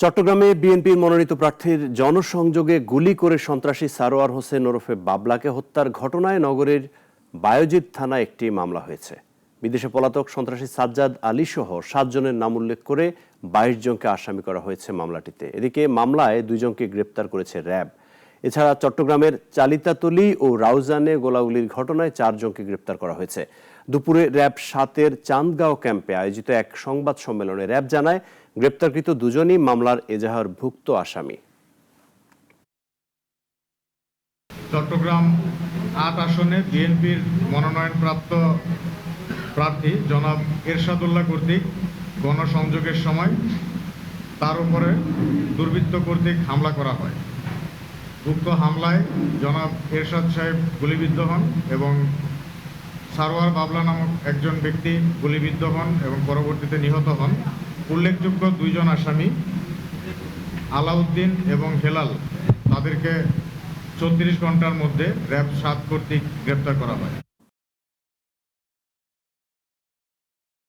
চট্টগ্রামে বিএনপির মনোনীত প্রার্থীর জনসংযোগে গুলি করে সন্ত্রাসী সারোয়ার হোসেন ওরফে বাবলাকে হত্যার ঘটনায় নগরের বায়োজিৎ থানায় একটি মামলা হয়েছে। বিদেশে পলাতক সন্ত্রাসী সাজ্জাদ আলী সহ সাতজনের নাম উল্লেখ করে বাইশ জনকে আসামি করা হয়েছে মামলাটিতে। এদিকে মামলায় দুইজনকে গ্রেপ্তার করেছে র্যাব। এছাড়া চট্টগ্রামের চালিতাতলি ও রাউজানে গোলাগুলির ঘটনায় চারজনকে গ্রেপ্তার করা হয়েছে। দুপুরে র্যাব সাতের চান্দগাঁও ক্যাম্পে আয়োজিত এক সংবাদ সম্মেলনে র্যাব জানায়, গ্রেপ্তারকৃত দুজনই মামলার এজাহারভুক্ত আসামি। চট্টগ্রাম আট আসনে বিএনপির মনোনয়নপ্রাপ্ত প্রার্থী জনাব এরশাদুল্লাহ কর্তৃক গণসংযোগের সময় তার উপরে দুর্বৃত্ত কর্তৃক হামলা করা হয়। উক্ত হামলায় জনাব এরশাদ সাহেব গুলিবিদ্ধ হন এবং সারোয়ার বাবলা নামক একজন ব্যক্তি গুলিবিদ্ধ হন এবং পরবর্তীতে নিহত হন। উল্লেখযোগ্য দুইজন আসামি, আলাউদ্দিন এবং হেলাল, তাদেরকে চৌত্রিশ ঘণ্টার মধ্যে র্যাব সাত কর্তৃক গ্রেপ্তার করা হয়।